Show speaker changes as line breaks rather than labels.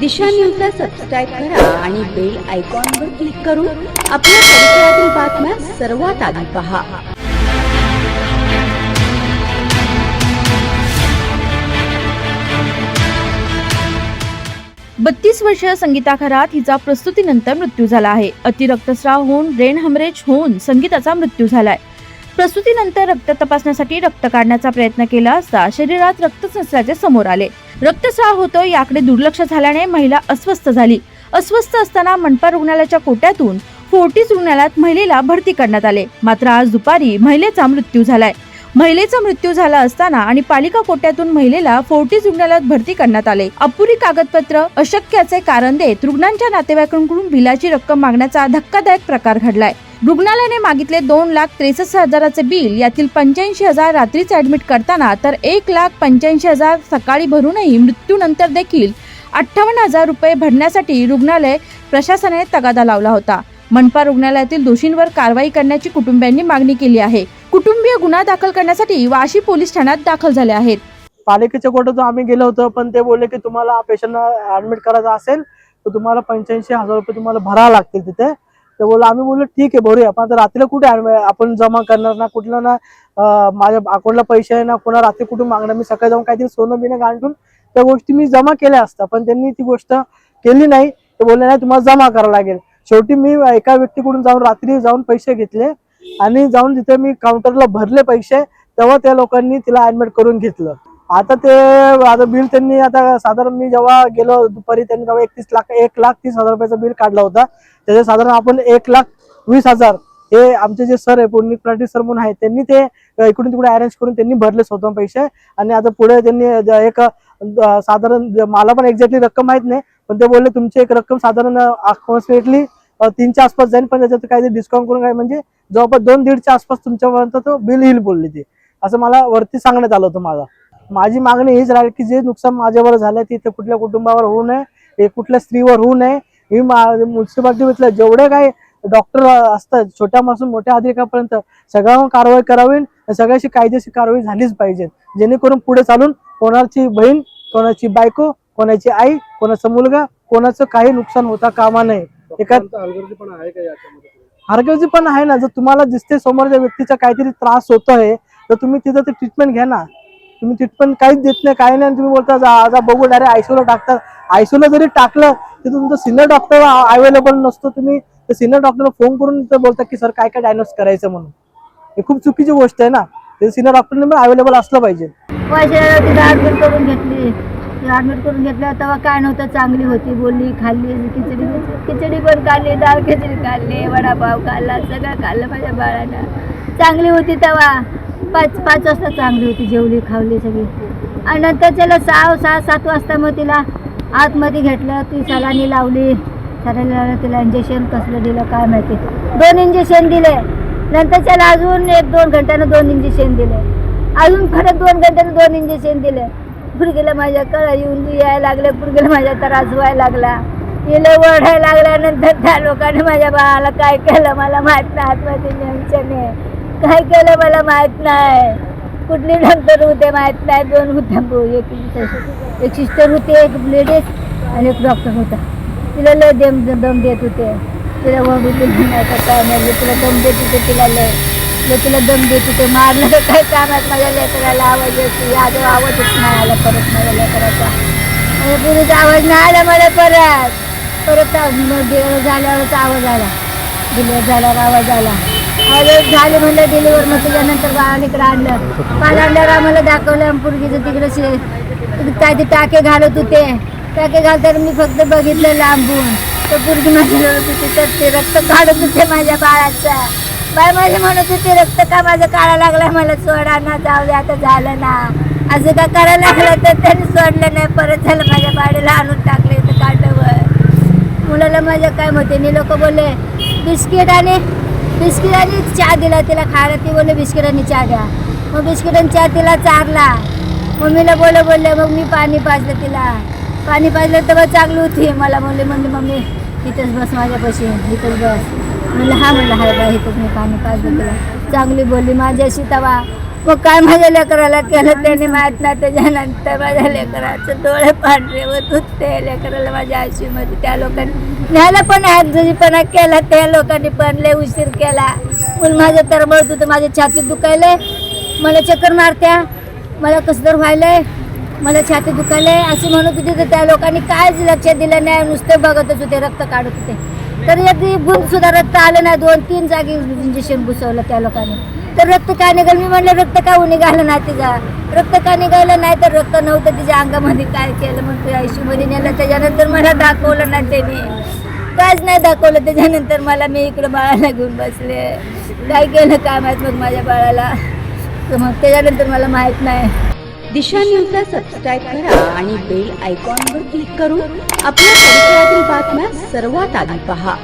दिशा न्यूजला सबस्क्राईब करा आणि बेल आयकॉनवर क्लिक करून आपल्या परिसरातील बातम्या सर्वात आधी पहा.
बत्तीस वर्षीय संगीता खरात हिचा प्रस्तुतीनंतर मृत्यू झाला आहे. अतिरक्तस्राव होऊन ब्रेन हमरेज होऊन संगीताचा मृत्यू झालाय. प्रस्तुतीनंतर रक्त तपासण्यासाठी रक्त काढण्याचा प्रयत्न केला असता शरीरात रक्तच नसल्याचे समोर आले. रक्तस्राव होतो याकडे दुर्लक्ष झाल्याने महिला अस्वस्थ झाली. अस्वस्थ असताना मनपा रुग्णालयाच्या कोट्यातून फोर्टीस रुग्णालयात महिलेला भरती करण्यात आले. मात्र आज दुपारी महिलेचा मृत्यू झालाय. महिलेचा मृत्यू झाला असताना आणि पालिका कोट्यातून महिलेला फोर्टीस रुग्णालयात भरती करण्यात आले. अपुरी कागदपत्र अशक्याचे कारण देत रुग्णांच्या नातेवाईकांकडून बिलाची रक्कम मागण्याचा धक्कादायक प्रकार घडलाय. रुग्णालयाने मागितले दोन लाख त्रेसष्ट हजाराचे बिल. यातील पंच्याऐंशी हजार रात्रीच ऍडमिट करताना तर एक लाख पंच्याऐंशी हजार सकाळी भरूनही मृत्यूनंतर देखील अठ्ठावन्न हजार रुपये भरण्यासाठी रुग्णालय प्रशासनाने तगादा लावला होता. मनपा रुग्णालयातील दोषींवर कारवाई करण्याची कुटुंबियांनी मागणी केली आहे. कुटुंबीय गुन्हा दाखल करण्यासाठी वाशी पोलीस ठाण्यात दाखल झाले आहेत.
पालिकेच्या कोर्टात आम्ही गेलो होतो पण ते बोलले की तुम्हाला पेशंटना ऍडमिट करायचं असेल तर तुम्हाला पंच्याऐंशी हजार रुपये तुम्हाला भरावं लागतील तिथे. तर बोललो आम्ही बोललो ठीक आहे भरूया. पण आता रात्रीला कुठे आपण जमा करणार ना कुठलं ना माझ्या अकाउंटला पैसे आहे ना कोणा रात्री कुठून मागणार? मी सकाळी जाऊन काहीतरी सोनं बिनं गांठून त्या गोष्टी मी जमा केल्या असतात पण त्यांनी ती गोष्ट केली नाही. ते बोलले नाही तुम्हाला जमा करावं लागेल. शेवटी मी एका व्यक्तीकडून जाऊन रात्री जाऊन पैसे घेतले आणि जाऊन तिथे मी काउंटरला भरले पैसे तेव्हा त्या लोकांनी तिला ऍडमिट करून घेतलं. आता ते आता बिल त्यांनी आता साधारण मी जेव्हा गेलो दुपारी त्यांनी तेव्हा एकतीस लाख एक लाख तीस हजार रुपयाचं बिल काढला होता. त्याचे साधारण आपण एक लाख वीस हजार हे आमचे जे सर आहे पुण्य प्राटी सर म्हणून आहेत त्यांनी ते इकडून तिकडे अरेंज करून त्यांनी भरले स्वतः पैसे. आणि आता पुढे त्यांनी एक साधारण मला पण एक्झॅक्टली रक्कम माहीत नाही पण ते बोलले तुमची एक रक्कम साधारण अप्रॉक्सिमेटली तीनच्या आसपास जाईल पण त्याच्यात काहीतरी डिस्काउंट करून काय म्हणजे जवळपास दोन दीडच्या आसपास तुमच्यापर्यंत तो बिल येईल बोलले ते. असं मला वरती सांगण्यात आलं होतं माझा. माझी मागणी हीच राहील की जे नुकसान माझ्यावर झालंय ते इथे कुठल्या कुटुंबावर होऊ नये हे कुठल्या स्त्रीवर होऊ नये. ही म्युन्सिपाल्टीमधल्या जेवढे काही डॉक्टर असतात छोट्यापासून मोठ्या अधिकाऱ्यापर्यंत सगळ्यांवर कारवाई करावी आणि सगळ्याची कायदेशीर कारवाई झालीच पाहिजे. जेणेकरून पुढे चालून कोणाची बहीण कोणाची बायको कोणाची आई कोणाचा मुलगा कोणाचं काही नुकसान होता कामा नये. एका हरगर्जी पण आहे ना. जर तुम्हाला दिसते समोरच्या व्यक्तीचा काहीतरी त्रास होतोय तर तुम्ही तिथं ते ट्रीटमेंट घ्या ना. तुम्ही ट्रीटमेंट काहीच देत नाही काही नाही. तुम्ही बोलता जा जा बघू डायरेक्ट आयसीयूला टाकतात. आयसीयूला जरी टाकलं तर तुमचं सिनियर डॉक्टर अवेलेबल नसतो. तुम्ही तर सिनियर डॉक्टरला फोन करून तर बोलता की सर काय काय डायग्नोस करायचं म्हणून. हे खूप चुकीची गोष्ट आहे ना. ते सिनियर डॉक्टरने पण अवेलेबल असलं पाहिजे.
पैसे तिला ॲडमिट करून घेतली. ॲडमिट करून घेतल्या तेव्हा काय नव्हतं चांगली होती बोलली खाल्ली खिचडी खिचडी पण खाल्ली डाळ खिचडी खाल्ली वडापाव खाल्ला सगळं खाल्लं माझ्या बाळानं. चांगली होती तेव्हा. पाच पाच वाजता चांगली होती जेवली खावली सगळी. आणि नंतर त्याला सहा सहा सात वाजता मग तिला आतमध्ये घेतलं ती सलानी लावली. सलानी लावलं तिला इंजेक्शन कसलं दिलं काय माहिती. दोन इंजेक्शन दिले. नंतर त्याला अजून एक दोन घंट्यानं दोन इंजेक्शन दिले. अजून परत दोन घंट्यानं दोन इंजेक्शन दिले. पुरगीला माझ्या कळा येऊन यायला लागल्या पुरगीला माझ्या त्रास व्हायला लागला. हिला ओढायला लागल्यानंतर त्या लोकांनी माझ्या बाळाला काय केलं मला माहीत नाही आत्महत्या नेमच्याने. काय केलं मला माहीत नाही. कुठली नंतर होते माहीत नाही. दोन होत्या एक एक सिस्टर होते एक लेडीज आणि एक डॉक्टर होता. तिला लय दम दम देत होते. तिला वडू दिली नाही काय नाही. तिला दम देत होते तिला लय. लय तिला दम देत होते. मारलं तर काय कामात माझ्या लेकराला आवाज येतो. यादव आवाजच नाही आला परत माझ्या लेकराचा. आणि पुरीचा आवाज नाही आला मला परत. परत झाल्यावरच आवाज आला. डिलिव्हर झाल्यावर आवाज आला. झाले म्हणलं डिलिव्हर मग त्याच्यानंतर बाळाला इकडे आणलं. बाळा आणल्यावर आम्हाला दाखवलं पुरगीचं तिकडे काय ते टाके घालत होते. टाके घालताना मी फक्त बघितलं लांबून. तर पुरगी माझ्या होती तर ते रक्त काढत होते माझ्या बाळाचा. बाय माझे म्हणत होते रक्त का माझं काढा लागला मला सोडा ना जाऊ दे आता झालं ना. असं का करायला लागलं? तर त्यांनी सोडलं नाही परत झालं माझ्या बाळेला आणून टाकले तर काढल्यावर मुलाला माझ्या काय मते लोक बोलले बिस्किट आणि बिस्किट आणि चहा दिला तिला खायला ती बोलले बिस्किट आणि चहा द्या. मग बिस्किट आणि चहा तिला चारला. मम्मीला बोलले बोलले मग मी पाणी पाजलं तिला. पाणी पाजलं तेव्हा चांगली होती. मला बोलले म्हणले मम्मी इथंच बस माझ्यापाशी. इथंच बस. म्हणलं हा म्हणलं हाय बा इथंच मी पाणी पाजलं तिला. चांगली बोलली माझ्याशी तवा. मग काय माझ्या लेकराला केलं त्याने माहीत नाही. त्याच्यानंतर माझ्या लेकराचं डोळे पांढरे होत होते. लेकराला माझ्या आशीमध्ये त्या लोकांनी ह्याला पण पण केला त्या लोकांनी पण लय उशीर केला. पण माझं तरबळत होतं माझ्या छातीत दुखायलंय. मला चक्कर मारत्या. मला कसं तर व्हायलंय. मला छाती दुखायलंय. असे म्हणत होते तर त्या लोकांनी कायच लक्ष दिलं नाही. नुसते बघतच होते रक्त काढत होते. तर एक बुंद सुद्धा रक्त आलं नाही. दोन तीन जागी इंजेक्शन घुसवलं त्या लोकांनी. तर रक्त का निघाल? मी म्हणलं रक्त का हो निघालं नाही तिचा? रक्त का निघालं नाही तर रक्त नव्हतं तिच्या अंगामध्ये. काय केलं मग ते आयुष्यमध्ये? नेलं त्याच्यानंतर मला दाखवलं नाही त्याने. कायच नाही दाखवलं. त्याच्यानंतर मला मी इकडं बाळाला घेऊन बसले. काय केलं काय माहीत मग माझ्या बाळाला? तर मग त्याच्यानंतर मला माहीत नाही.
दिशा न्यूजला सबस्क्राईब करा आणि बेल आयकॉनवर क्लिक करून आपल्या परिसरातील बातम्या सर्वात आधी पहा.